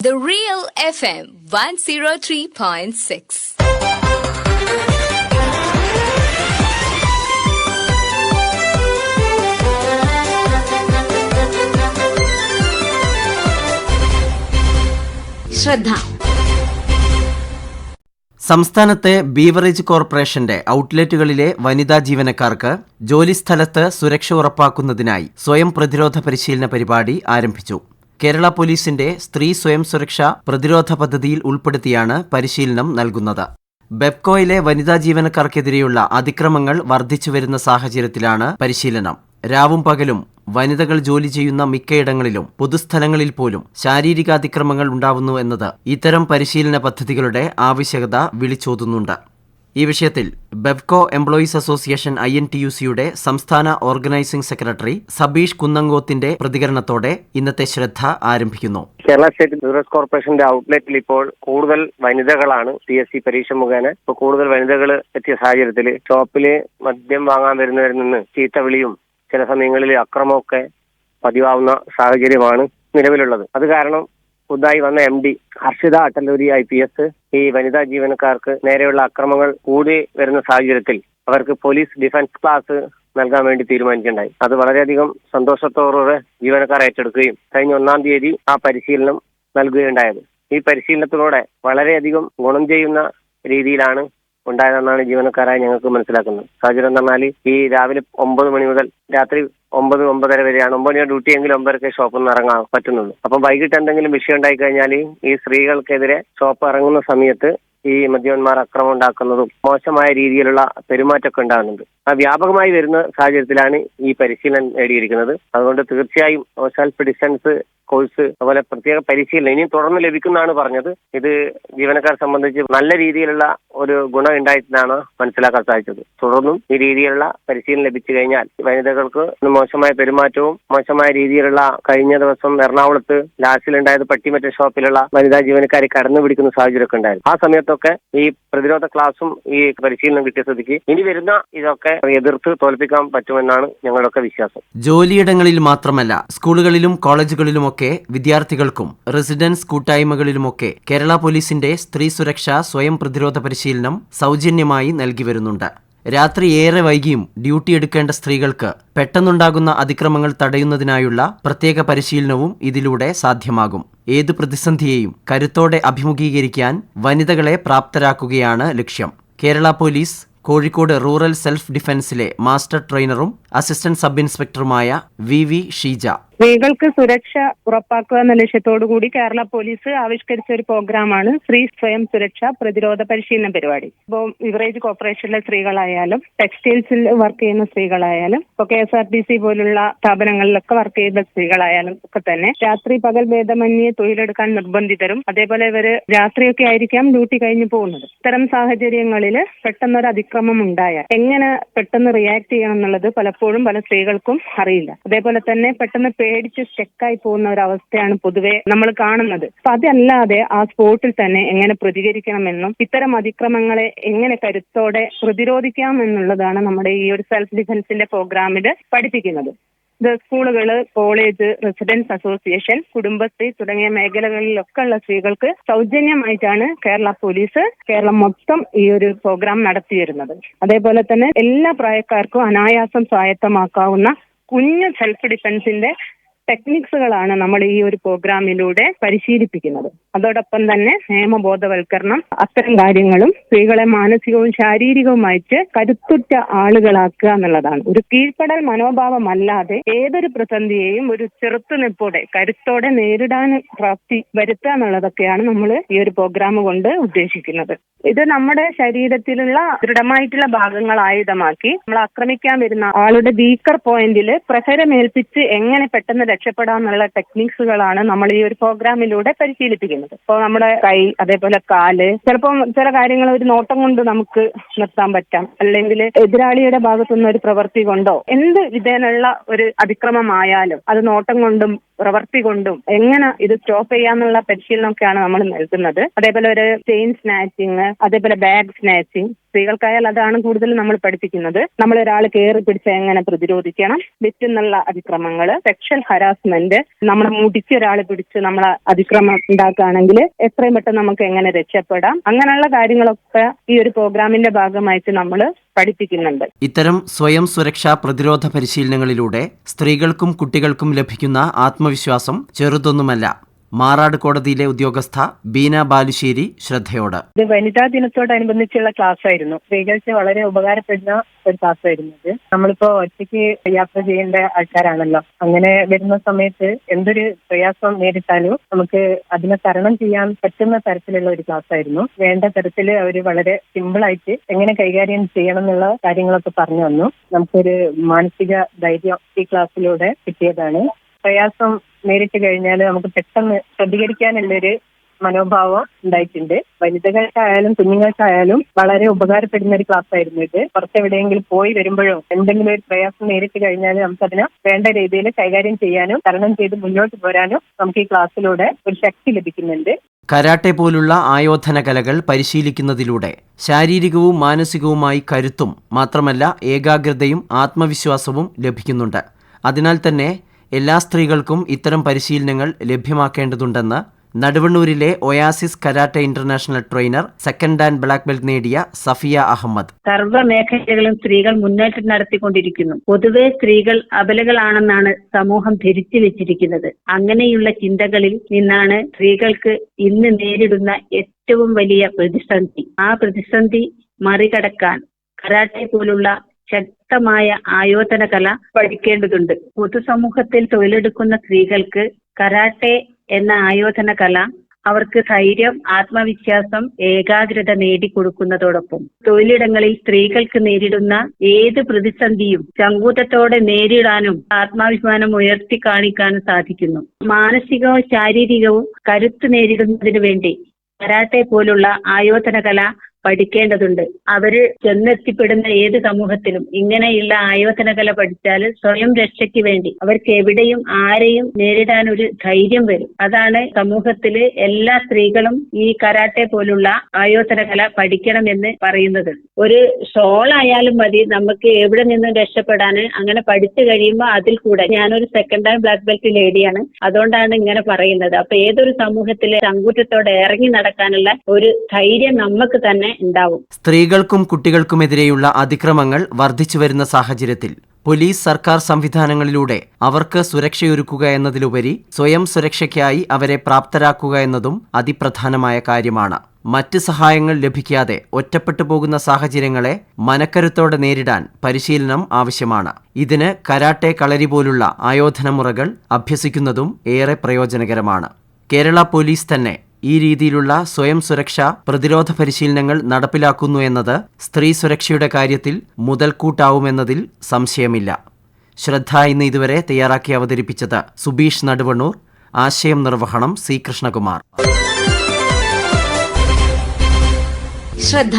The Real FM 103.6. ശ്രദ്ധ സംസ്ഥാനത്തെ beverage കോർപ്പറേഷന്റെ ഔട്ട്ലെറ്റുകളിലെ വനിതാ ജീവനക്കാർക്ക് ജോലിസ്ഥലത്ത് സുരക്ഷ ഉറപ്പാക്കുന്നതിനായി സ്വയം പ്രതിരോധ പരിശീലന പരിപാടി ആരംഭിച്ചു കേരള പോലീസിന്റെ സ്ത്രീ സ്വയം സുരക്ഷ പ്രതിരോധ പദ്ധതിയിൽ ഉൾപ്പെടുത്തിയാണ് പരിശീലനം നൽകുന്നത്. ബെപ്കോയിലെ വനിതാ ജീവനക്കാർക്കെതിരെയുള്ള അതിക്രമങ്ങൾ വർദ്ധിച്ചു വരുന്ന സാഹചര്യത്തിലാണ് പരിശീലനം. രാവും പകലും വനിതകൾ ജോലി ചെയ്യുന്ന മിക്കയിടങ്ങളിലും പൊതുസ്ഥലങ്ങളിൽ പോലും ശാരീരിക അതിക്രമങ്ങൾ ഉണ്ടാവുന്നു എന്നത് ഇത്തരം പരിശീലന പദ്ധതികളുടെ ആവശ്യകത വിളിച്ചോതുന്നുണ്ട്. ഈ വിഷയത്തിൽ Bevco employees association I N T U സിയുടെ സംസ്ഥാന ഓർഗനൈസിംഗ് സെക്രട്ടറി സബീഷ് കുന്നങ്കോത്തിന്റെ പ്രതികരണത്തോടെ ഇന്നത്തെ ശ്രദ്ധ ആരംഭിക്കുന്നു. കേരള സ്റ്റേറ്റ് ടൂറിസ്റ്റ് കോർപ്പറേഷന്റെ ഔട്ട്ലെറ്റിൽ ഇപ്പോൾ കൂടുതൽ വനിതകളാണ് പി എസ് സി പരീക്ഷ മുഖേന ഇപ്പോൾ കൂടുതൽ വനിതകൾ എത്തിയ സാഹചര്യത്തിൽ ഷോപ്പിൽ മദ്യം വാങ്ങാൻ വരുന്നവരിൽ നിന്ന് ചീത്ത വിളിയും ചില സമയങ്ങളിൽ അക്രമമൊക്കെ പതിവാവുന്ന സാഹചര്യമാണ് നിലവിലുള്ളത്. അത് കാരണം പുതുതായി വന്ന M D Harshita Attalluri I P S ഈ വനിതാ ജീവനക്കാർക്ക് നേരെയുള്ള അക്രമങ്ങൾ കൂടി വരുന്ന സാഹചര്യത്തിൽ അവർക്ക് പോലീസ് ഡിഫൻസ് ക്ലാസ് നൽകാൻ വേണ്ടി തീരുമാനിക്കുണ്ടായി അത് വളരെയധികം സന്തോഷത്തോടെ ജീവനക്കാർ ഏറ്റെടുക്കുകയും കഴിഞ്ഞ ഒന്നാം തീയതി ആ പരിശീലനം നൽകുകയുണ്ടായത്. ഈ പരിശീലനത്തിലൂടെ വളരെയധികം ഗുണം ചെയ്യുന്ന രീതിയിലാണ് ഉണ്ടായതെന്നാണ് ജീവനക്കാരായി ഞങ്ങൾക്ക് മനസ്സിലാക്കുന്നത്. സാഹചര്യം എന്ന് പറഞ്ഞാൽ ഈ രാവിലെ ഒമ്പത് മണി മുതൽ രാത്രി ഒമ്പത് ഒമ്പതര വരെയാണ്. ഒമ്പത് മണിയാണ് ഡ്യൂട്ടി എങ്കിലും ഒമ്പതരക്ക് ഷോപ്പിൽ നിന്ന് ഇറങ്ങാൻ പറ്റുന്നുള്ളൂ. അപ്പം വൈകിട്ട് എന്തെങ്കിലും വിഷയം ഉണ്ടായി കഴിഞ്ഞാൽ ഈ സ്ത്രീകൾക്കെതിരെ ഷോപ്പ് ഇറങ്ങുന്ന സമയത്ത് ഈ മദ്യപന്മാർ അക്രമം ഉണ്ടാക്കുന്നതും മോശമായ രീതിയിലുള്ള പെരുമാറ്റമൊക്കെ ഉണ്ടാകുന്നുണ്ട്. വ്യാപകമായി വരുന്ന സാഹചര്യത്തിലാണ് ഈ പരിശീലനം നേടിയിരിക്കുന്നത്. അതുകൊണ്ട് തീർച്ചയായും സെൽഫ് ഡിസ്റ്റൻസ് കോഴ്സ് അതുപോലെ പ്രത്യേക പരിശീലനം ഇനിയും തുടർന്ന് ലഭിക്കുന്നതാണ് പറഞ്ഞത്. ഇത് ജീവനക്കാരെ സംബന്ധിച്ച് നല്ല രീതിയിലുള്ള ഒരു ഗുണം ഉണ്ടായിട്ടാണ് മനസ്സിലാക്കാൻ സാധിച്ചത്. തുടർന്നും ഈ രീതിയിലുള്ള പരിശീലനം ലഭിച്ചു കഴിഞ്ഞാൽ വനിതകൾക്ക് മോശമായ പെരുമാറ്റവും മോശമായ രീതിയിലുള്ള കഴിഞ്ഞ ദിവസം എറണാകുളത്ത് ലാസ്റ്റിലുണ്ടായത് പട്ടിമറ്റ ഷോപ്പിലുള്ള വനിതാ ജീവനക്കാരെ കടന്നു പിടിക്കുന്ന സാഹചര്യമൊക്കെ ഉണ്ടായിരുന്നു. ആ സമയത്തൊക്കെ ഈ പ്രതിരോധ ക്ലാസും ഈ പരിശീലനം കിട്ടിയ സ്ഥിതിക്ക് ഇനി വരുന്ന ഇതൊക്കെ എതിർത്ത് തോൽപ്പിക്കാൻ പറ്റുമെന്നാണ് ഞങ്ങളുടെയൊക്കെ വിശ്വാസം. ജോലിയിടങ്ങളിൽ മാത്രമല്ല സ്കൂളുകളിലും കോളേജുകളിലുമൊക്കെ വിദ്യാർത്ഥികൾക്കും റെസിഡൻസ് കൂട്ടായ്മകളിലുമൊക്കെ കേരള പോലീസിന്റെ സ്ത്രീ സുരക്ഷ സ്വയം പ്രതിരോധ പരിശീലനം സൗജന്യമായി നൽകി വരുന്നുണ്ട്. രാത്രി ഏറെ വൈകിയും ഡ്യൂട്ടി എടുക്കേണ്ട സ്ത്രീകൾക്ക് പെട്ടെന്നുണ്ടാകുന്ന അതിക്രമങ്ങൾ തടയുന്നതിനായുള്ള പ്രത്യേക പരിശീലനവും ഇതിലൂടെ സാധ്യമാകും. ഏത് പ്രതിസന്ധിയെയും കരുത്തോടെ അഭിമുഖീകരിക്കാൻ വനിതകളെ പ്രാപ്തരാക്കുകയാണ് ലക്ഷ്യം. Kerala police Kozhikode rural self ഡിഫൻസിലെ master ട്രെയിനറും അസിസ്റ്റന്റ് സബ് ഇൻസ്പെക്ടറുമായ വി വി ഷീജ. സ്ത്രീകൾക്ക് സുരക്ഷ ഉറപ്പാക്കുക എന്ന ലക്ഷ്യത്തോടു കൂടി കേരള പോലീസ് ആവിഷ്കരിച്ച ഒരു പ്രോഗ്രാമാണ് സ്ത്രീ സ്വയം സുരക്ഷ പ്രതിരോധ പരിശീലന പരിപാടി. ഇപ്പോൾ ബിവറേജ് കോർപ്പറേഷനിലെ സ്ത്രീകളായാലും ടെക്സ്റ്റൈൽസിൽ വർക്ക് ചെയ്യുന്ന സ്ത്രീകളായാലും ഇപ്പോൾ K S R T C പോലുള്ള സ്ഥാപനങ്ങളിലൊക്കെ വർക്ക് ചെയ്യുന്ന സ്ത്രീകളായാലും ഒക്കെ തന്നെ രാത്രി പകൽ ഭേദമന്യേ തൊഴിലെടുക്കാൻ നിർബന്ധിതരും. അതേപോലെ ഇവർ രാത്രിയൊക്കെ ആയിരിക്കാം ഡ്യൂട്ടി കഴിഞ്ഞു പോകുന്നത്. ഇത്തരം സാഹചര്യങ്ങളിൽ പെട്ടെന്നൊരു അതിക്രമം ഉണ്ടായാൽ എങ്ങനെ പെട്ടെന്ന് റിയാക്ട് ചെയ്യണം എന്നുള്ളത് പലപ്പോഴും പല സ്ത്രീകൾക്കും അറിയില്ല. അതേപോലെ തന്നെ പെട്ടെന്ന് പേടിച്ച് സ്റ്റെക്കായി പോകുന്ന ഒരു അവസ്ഥയാണ് പൊതുവെ നമ്മൾ കാണുന്നത്. അപ്പൊ അതല്ലാതെ ആ സ്പോട്ടിൽ തന്നെ എങ്ങനെ പ്രതികരിക്കണമെന്നും ഇത്തരം അതിക്രമങ്ങളെ എങ്ങനെ കരുത്തോടെ പ്രതിരോധിക്കാം എന്നുള്ളതാണ് നമ്മുടെ ഈ ഒരു സെൽഫ് ഡിഫൻസിന്റെ പ്രോഗ്രാമിൽ പഠിപ്പിക്കുന്നത്. ഇത് സ്കൂളുകൾ കോളേജ് റെസിഡൻസ് അസോസിയേഷൻ കുടുംബശ്രീ തുടങ്ങിയ മേഖലകളിലൊക്കെ ഉള്ള സ്ത്രീകൾക്ക് സൗജന്യമായിട്ടാണ് കേരള പോലീസ് കേരളം മൊത്തം ഈ ഒരു പ്രോഗ്രാം നടത്തി വരുന്നത്. അതേപോലെ തന്നെ എല്ലാ പ്രായക്കാർക്കും അനായാസം സ്വായത്തമാക്കാവുന്ന കുഞ്ഞു സെൽഫ് ഡിഫൻസിന്റെ ടെക്നിക്സുകളാണ് നമ്മൾ ഈ ഒരു പ്രോഗ്രാമിലൂടെ പരിശീലിപ്പിക്കുന്നത്. അതോടൊപ്പം തന്നെ നിയമബോധവൽക്കരണം അത്തരം കാര്യങ്ങളും സ്ത്രീകളെ മാനസികവും ശാരീരികവുമായിട്ട് കരുത്തുറ്റ ആളുകളാക്കുക എന്നുള്ളതാണ്. ഒരു കീഴ്പ്പെടൽ മനോഭാവമല്ലാതെ ഏതൊരു പ്രതിസന്ധിയെയും ഒരു ചെറുത്തുനിപ്പോടെ കരുത്തോടെ നേരിടാൻ പ്രാപ്തി വരുത്തുക എന്നുള്ളതൊക്കെയാണ് നമ്മൾ ഈ ഒരു പ്രോഗ്രാം കൊണ്ട് ഉദ്ദേശിക്കുന്നത്. ഇത് നമ്മുടെ ശരീരത്തിലുള്ള ദൃഢമായിട്ടുള്ള ഭാഗങ്ങൾ ആയുധമാക്കി നമ്മൾ ആക്രമിക്കാൻ വരുന്ന ആളുടെ വീക്കർ പോയിന്റിൽ പ്രഹരമേൽപ്പിച്ച് എങ്ങനെ പെട്ടെന്ന് രക്ഷപ്പെടാന്നുള്ള ടെക്നിക്സുകളാണ് നമ്മൾ ഈ ഒരു പ്രോഗ്രാമിലൂടെ പരിശീലിപ്പിക്കുന്നത്. ഇപ്പോൾ നമ്മുടെ കൈ അതേപോലെ കാൽ ചിലപ്പം ചില കാര്യങ്ങൾ ഒരു നോട്ടം കൊണ്ട് നമുക്ക് നിർത്താൻ പറ്റാം. അല്ലെങ്കിൽ എതിരാളിയുടെ ഭാഗത്തുനിന്ന് ഒരു പ്രവൃത്തി കൊണ്ടോ എന്ത് വിധേനുള്ള ഒരു അതിക്രമമായാലും അത് നോട്ടം കൊണ്ടും പ്രവർത്തി കൊണ്ടും എങ്ങനെ ഇത് സ്റ്റോപ്പ് ചെയ്യാന്നുള്ള പരിശീലനമൊക്കെയാണ് നമ്മൾ നൽകുന്നത്. അതേപോലെ ഒരു ചെയിൻ സ്നാച്ചിങ് അതേപോലെ ബാഗ് സ്നാച്ചിങ് സ്ത്രീകൾക്കായാൽ അതാണ് കൂടുതൽ നമ്മൾ പഠിപ്പിക്കുന്നത്. നമ്മൾ ഒരാൾ കയറി പിടിച്ച എങ്ങനെ പ്രതിരോധിക്കണം വിറ്റുന്നുള്ള അതിക്രമങ്ങൾ സെക്ഷൽ ഹരാസ്മെന്റ് നമ്മളെ മുടിച്ച് ഒരാൾ പിടിച്ച് നമ്മളെ അതിക്രമം ഉണ്ടാക്കുകയാണെങ്കിൽ എത്രയും പെട്ടെന്ന് നമുക്ക് എങ്ങനെ രക്ഷപ്പെടാം? അങ്ങനെയുള്ള കാര്യങ്ങളൊക്കെ ഈ ഒരു പ്രോഗ്രാമിന്റെ ഭാഗമായിട്ട് നമ്മൾ പഠിപ്പിക്കുന്നുണ്ട്. ഇത്തരം സ്വയം സുരക്ഷാ പ്രതിരോധ പരിശീലനങ്ങളിലൂടെ സ്ത്രീകൾക്കും കുട്ടികൾക്കും ലഭിക്കുന്ന ആത്മവിശ്വാസം ചെറുതൊന്നുമല്ല. മാറാട് കോടതിയിലെ ഉദ്യോഗസ്ഥ ബീന ബാലുശ്ശേരി ശ്രദ്ധയോട്. ഇത് വനിതാ ദിനത്തോടനുബന്ധിച്ചുള്ള ക്ലാസ് ആയിരുന്നു സ്ത്രീകൾക്ക് വളരെ ഉപകാരപ്പെടുന്ന ഒരു ക്ലാസ് ആയിരുന്നു ഇത്. നമ്മളിപ്പോ ഒറ്റയ്ക്ക് യാത്ര ചെയ്യേണ്ട ആൾക്കാരാണല്ലോ. അങ്ങനെ വരുന്ന സമയത്ത് എന്തൊരു പ്രയാസം നേരിട്ടാലും നമുക്ക് അതിനെ തരണം ചെയ്യാൻ പറ്റുന്ന തരത്തിലുള്ള ഒരു ക്ലാസ് ആയിരുന്നു വേണ്ട തരത്തിൽ അവർ വളരെ സിമ്പിൾ ആയിട്ട് എങ്ങനെ കൈകാര്യം ചെയ്യണം എന്നുള്ള കാര്യങ്ങളൊക്കെ പറഞ്ഞു വന്നു നമുക്കൊരു മാനസിക ധൈര്യം ഈ ക്ലാസ്സിലൂടെ കിട്ടിയതാണ്. പ്രയാസം നേരിട്ട് കഴിഞ്ഞാൽ നമുക്ക് പെട്ടെന്ന് പ്രതികരിക്കാനുള്ളൊരു മനോഭാവം ഉണ്ടായിട്ടുണ്ട്. വനിതകൾക്കായാലും കുഞ്ഞുങ്ങൾക്കായാലും വളരെ ഉപകാരപ്പെടുന്ന ഒരു ക്ലാസ് ആയിരുന്നു ഇത്. പുറത്തെവിടെയെങ്കിലും പോയി വരുമ്പോഴോ എന്തെങ്കിലും ഒരു പ്രയാസം നേരിട്ട് കഴിഞ്ഞാൽ നമുക്കതിനെ വേണ്ട രീതിയിൽ കൈകാര്യം ചെയ്യാനും തരണം ചെയ്ത് മുന്നോട്ട് പോരാനും നമുക്ക് ഈ ക്ലാസ്സിലൂടെ ഒരു ശക്തി ലഭിക്കുന്നുണ്ട്. കരാട്ടെ പോലുള്ള ആയോധന കലകൾ പരിശീലിക്കുന്നതിലൂടെ ശാരീരികവും മാനസികവുമായി കരുത്തും മാത്രമല്ല ഏകാഗ്രതയും ആത്മവിശ്വാസവും ലഭിക്കുന്നുണ്ട്. അതിനാൽ തന്നെ എല്ലാ സ്ത്രീകൾക്കും ഇത്തരം പരിശീലനങ്ങൾ ലഭ്യമാക്കേണ്ടതുണ്ടെന്ന് നടുവണ്ണൂരിലെ Oasis karate international trainer second and black belt നേടിയ സഫിയ അഹമ്മദ്. സർവ മേഖലകളും സ്ത്രീകൾ മുന്നേറ്റം നടത്തിക്കൊണ്ടിരിക്കുന്നു. പൊതുവെ സ്ത്രീകൾ അബലകളാണെന്നാണ് സമൂഹം ധരിച്ചു വെച്ചിരിക്കുന്നത്. അങ്ങനെയുള്ള ചിന്തകളിൽ നിന്നാണ് സ്ത്രീകൾക്ക് ഇന്ന് നേരിടുന്ന ഏറ്റവും വലിയ പ്രതിസന്ധി. ആ പ്രതിസന്ധി മറികടക്കാൻ കരാട്ടെ പോലുള്ള ശക്തമായ ആയോധന കല പഠിക്കേണ്ടതുണ്ട്. പൊതുസമൂഹത്തിൽ തൊഴിലെടുക്കുന്ന സ്ത്രീകൾക്ക് കരാട്ടെ എന്ന ആയോധന കല അവർക്ക് ധൈര്യം ആത്മവിശ്വാസം ഏകാഗ്രത നേടിക്കൊടുക്കുന്നതോടൊപ്പം. തൊഴിലിടങ്ങളിൽ സ്ത്രീകൾക്ക് നേരിടുന്ന ഏത് പ്രതിസന്ധിയും ചങ്കൂറ്റത്തോടെ നേരിടാനും ആത്മാഭിമാനം ഉയർത്തി കാണിക്കാനും സാധിക്കുന്നു. മാനസികവും ശാരീരികവും കരുത്ത് നേരിടുന്നതിനു വേണ്ടി കരാട്ടെ പോലുള്ള ആയോധന കല പഠിക്കേണ്ടതുണ്ട്. അവർ ചെന്നെത്തിപ്പെടുന്ന ഏത് സമൂഹത്തിലും ഇങ്ങനെയുള്ള ആയോധന കല പഠിച്ചാൽ സ്വയം രക്ഷയ്ക്ക് വേണ്ടി അവർക്ക് എവിടെയും ആരെയും നേരിടാൻ ഒരു ധൈര്യം വരും. അതാണ് സമൂഹത്തിൽ എല്ലാ സ്ത്രീകളും ഈ കരാട്ടെ പോലുള്ള ആയോധന കല പഠിക്കണം എന്ന് പറയുന്നത്. ഒരു ഷോൾ ആയാലും മതി നമുക്ക് എവിടെ നിന്നും രക്ഷപ്പെടാൻ അങ്ങനെ പഠിച്ചു കഴിയുമ്പോൾ അതിൽ കൂടെ. ഞാനൊരു സെക്കൻഡ് ഹാൻഡ് ബ്ലാക്ക് ബെൽറ്റ് ലേഡിയാണ്. അതുകൊണ്ടാണ് ഇങ്ങനെ പറയുന്നത്. അപ്പൊ ഏതൊരു സമൂഹത്തിലെ ചങ്കൂറ്റത്തോടെ ഇറങ്ങി നടക്കാനുള്ള ഒരു ധൈര്യം നമുക്ക് തന്നെ ഉണ്ടാവും. സ്ത്രീകൾക്കും കുട്ടികൾക്കുമെതിരെയുള്ള അതിക്രമങ്ങൾ വർദ്ധിച്ചു വരുന്ന സാഹചര്യത്തിൽ പോലീസ് സർക്കാർ സംവിധാനങ്ങളിലൂടെ അവർക്ക് സുരക്ഷയൊരുക്കുക എന്നതിലുപരി സ്വയം സുരക്ഷയ്ക്കായി അവരെ പ്രാപ്തരാക്കുക എന്നതും അതിപ്രധാനമായ കാര്യമാണ്. മറ്റ് സഹായങ്ങൾ ലഭിക്കാതെ ഒറ്റപ്പെട്ടു പോകുന്ന സാഹചര്യങ്ങളെ മനക്കരുത്തോടെ നേരിടാൻ പരിശീലനം ആവശ്യമാണ്. ഇതിന് കരാട്ടെ കളരി പോലുള്ള ആയോധനമുറകൾ അഭ്യസിക്കുന്നതും ഏറെ പ്രയോജനകരമാണ്. കേരള പോലീസ് തന്നെ ഈ രീതിയിലുള്ള സ്വയം സുരക്ഷ പ്രതിരോധ പരിശീലനങ്ങൾ നടപ്പിലാക്കുന്നു എന്നത് സ്ത്രീ സുരക്ഷയുടെ കാര്യത്തിൽ മുതൽക്കൂട്ടാവുമെന്നതിൽ സംശയമില്ല. ശ്രദ്ധ ഇന്ന് ഇതുവരെ തയ്യാറാക്കി അവതരിപ്പിച്ചത് സുബീഷ് നടുവണ്ണൂർ ആശയം നിർവഹണം സി കൃഷ്ണകുമാർ. ശ്രദ്ധ.